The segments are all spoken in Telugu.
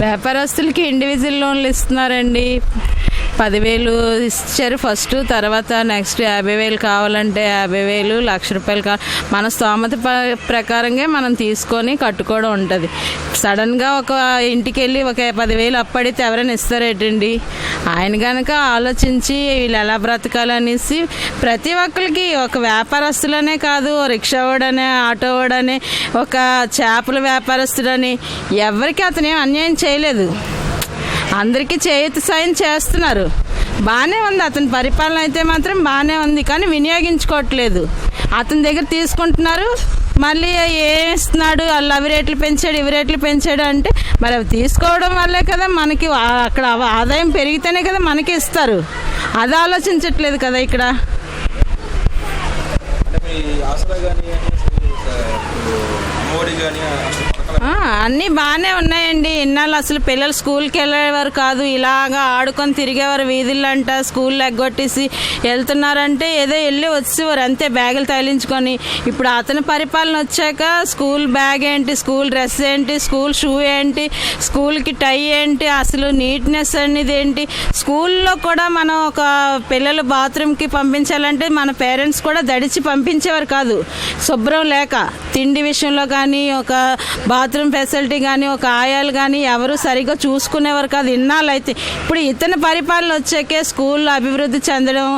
వ్యాపారస్తులకి ఇండివిజువల్ లోన్లు ఇస్తున్నారండి. పదివేలు ఇచ్చారు ఫస్ట్ తర్వాత నెక్స్ట్ యాభై వేలు కావాలంటే యాభై వేలు లక్ష రూపాయలు కా మన స్తోమత ప్రకారంగా మనం తీసుకొని కట్టుకోవడం ఉంటుంది. సడన్గా ఒక ఇంటికి వెళ్ళి ఒక పదివేలు అప్పడితే ఎవరైనా ఇస్తారేటండి? ఆయన కనుక ఆలోచించి వీళ్ళు ఎలా బ్రతకాలనేసి ప్రతి ఒక్కరికి ఒక వ్యాపారస్తులనే కాదు రిక్షా వాడనే ఆటో వాడని ఒక చేపల వ్యాపారస్తుడని ఎవరికి అతను అన్యాయం చేయలేదు. అందరికీ చేతి సాయం చేస్తున్నారు. బాగానే ఉంది అతని పరిపాలన అయితే మాత్రం బాగానే ఉంది కానీ వినియోగించుకోవట్లేదు. అతని దగ్గర తీసుకుంటున్నారు మళ్ళీ ఏమిస్తున్నాడు వాళ్ళు అవి రేట్లు పెంచాడు ఇవి రేట్లు పెంచాడు అంటే మరి అవి తీసుకోవడం వల్లే కదా మనకి అక్కడ ఆదాయం పెరిగితేనే కదా మనకి ఇస్తారు. అది ఆలోచించట్లేదు కదా ఇక్కడ. మోడీ కానీ అన్నీ బాగానే ఉన్నాయండి. ఇన్నాళ్ళు అసలు పిల్లలు స్కూల్కి వెళ్ళేవారు కాదు. ఇలాగా ఆడుకొని తిరిగేవారు వీధులంట స్కూల్ ఎగ్గొట్టేసి వెళ్తున్నారంటే ఏదో వెళ్ళి వచ్చేవారు. అంతే బ్యాగులు తగిలించుకొని. ఇప్పుడు అతని పరిపాలన వచ్చాక స్కూల్ బ్యాగ్ ఏంటి స్కూల్ డ్రెస్ ఏంటి స్కూల్ షూ ఏంటి స్కూల్కి టై ఏంటి అసలు నీట్నెస్ అనేది ఏంటి? స్కూల్లో కూడా మనం ఒక పిల్లలు బాత్రూమ్కి పంపించాలంటే మన పేరెంట్స్ కూడా దడిచి పంపించేవారు కాదు. శుభ్రం లేక తిండి విషయంలో కానీ ఒక బాత్రూమ్ ఫెసిలిటీ కానీ ఒక ఆయాలు కానీ ఎవరు సరిగ్గా చూసుకునేవారు కాదు ఇన్నాళ్ళు అయితే ఇప్పుడు ఇతని పరిపాలన వచ్చాకే స్కూల్లో అభివృద్ధి చెందడం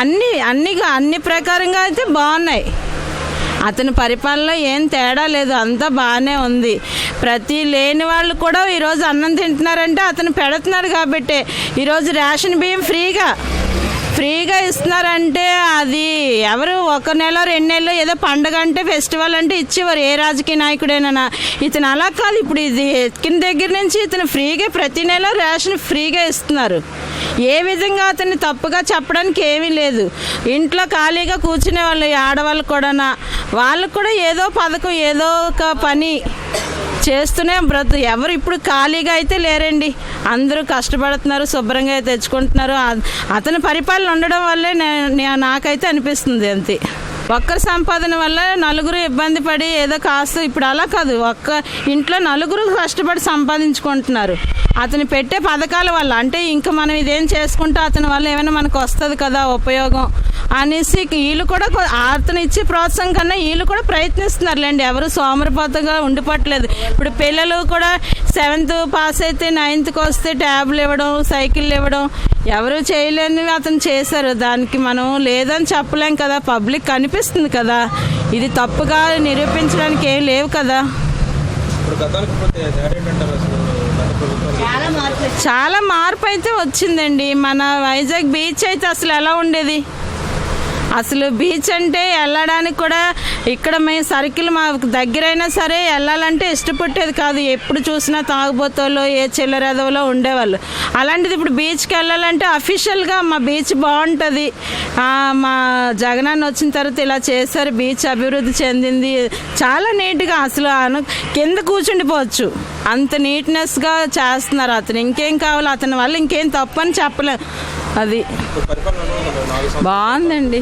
అన్ని అన్ని అన్ని ప్రకారంగా అయితే బాగున్నాయి. అతని పరిపాలనలో ఏం తేడా లేదు అంతా బాగానే ఉంది. ప్రతి లేని వాళ్ళు కూడా ఈరోజు అన్నం తింటున్నారంటే అతను పెడుతున్నాడు కాబట్టి. ఈరోజు రేషన్ బియ్యం ఫ్రీగా. ఫ్రీగా ఇస్తున్నారంటే అది ఎవరు ఒక నెల రెండు నెలలు ఏదో పండగ అంటే ఫెస్టివల్ అంటే ఇచ్చేవారు. ఏ రాజకీయ నాయకుడైనా ఇతను అలా కాదు. ఇప్పుడు ఇది ఎక్కిన దగ్గర నుంచి ఇతను ఫ్రీగా ప్రతి నెల రేషన్ ఫ్రీగా ఇస్తున్నారు. ఏ విధంగా అతన్ని తప్పుగా చెప్పడానికి ఏమీ లేదు. ఇంట్లో ఖాళీగా కూర్చునే వాళ్ళు ఆడవాళ్ళు కూడా వాళ్ళకు కూడా ఏదో పథకం ఏదో ఒక పని చేస్తూనే బ్రతు. ఎవరు ఇప్పుడు ఖాళీగా అయితే లేరండి. అందరూ కష్టపడుతున్నారు శుభ్రంగా తెచ్చుకుంటున్నారు. అతని పరిపాలన ఉండడం వల్లే నాకైతే అనిపిస్తుంది అంతే. ఒక్కరి సంపాదన వల్ల నలుగురు ఇబ్బంది పడి ఏదో కాస్త ఇప్పుడు అలా కాదు. ఒక్క ఇంట్లో నలుగురు కష్టపడి సంపాదించుకుంటున్నారు. అతను పెట్టే పథకాల వల్ల అంటే ఇంకా మనం ఇదేం చేసుకుంటే అతని వల్ల ఏమైనా మనకు వస్తుంది కదా ఉపయోగం. అనేసి వీళ్ళు కూడా అతను ఇచ్చే ప్రోత్సాహం కన్నా వీళ్ళు కూడా ప్రయత్నిస్తున్నారులేండి. ఎవరు సోమరిపోతగా ఉండిపోవట్లేదు ఇప్పుడు పిల్లలు కూడా సెవెంత్ పాస్ అయితే నైన్త్కి వస్తే ట్యాబ్లు ఇవ్వడం సైకిళ్ళు ఇవ్వడం ఎవరు చేయలేనివి అతను చేశారు. దానికి మనం లేదని చెప్పలేం కదా. పబ్లిక్ కనిపిస్తుంది కదా. ఇది తప్పుగా నిరూపించడానికి ఏం లేవు కదా. చాలా మార్పు అయితే వచ్చిందండి. మన వైజాగ్ బీచ్ అయితే అసలు ఎలా ఉండేది? అసలు బీచ్ అంటే వెళ్ళడానికి కూడా ఇక్కడ మేము సర్కిల్ మాకు దగ్గరైనా సరే వెళ్ళాలంటే ఇష్టపట్టేది కాదు. ఎప్పుడు చూసినా తాగుబోతోళ్ళు ఏ చిల్లరెదవలో ఉండేవాళ్ళు. అలాంటిది ఇప్పుడు బీచ్కి వెళ్ళాలంటే అఫీషియల్గా మా బీచ్ బాగుంటుంది. మా జగనాన్ని వచ్చిన తర్వాత ఇలా చేశారు. బీచ్ అభివృద్ధి చెందింది. చాలా నీట్గా అసలు అను కింద కూర్చుండిపోవచ్చు. అంత నీట్నెస్గా చేస్తున్నారు అతను. ఇంకేం కావాలి? అతని వల్ల ఇంకేం తప్పని అని అది. బాగుందండి.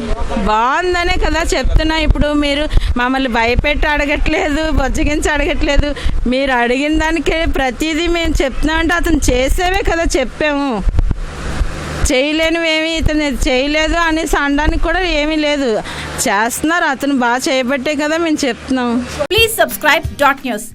బాగుందనే కదా చెప్తున్నా. ఇప్పుడు మీరు మమ్మల్ని భయపెట్టి అడగట్లేదు బొజ్జగించి అడగట్లేదు. మీరు అడిగిన దానికి ప్రతిదీ మేము చెప్తున్నామంటే అతను చేసేవే కదా చెప్పాము. చేయలేనివేమి ఇతను చేయలేదు అనేసి అనడానికి కూడా ఏమీ లేదు. చేస్తున్నారు అతను బాగా చేయబట్టే కదా మేము చెప్తున్నాం. Please subscribe dot news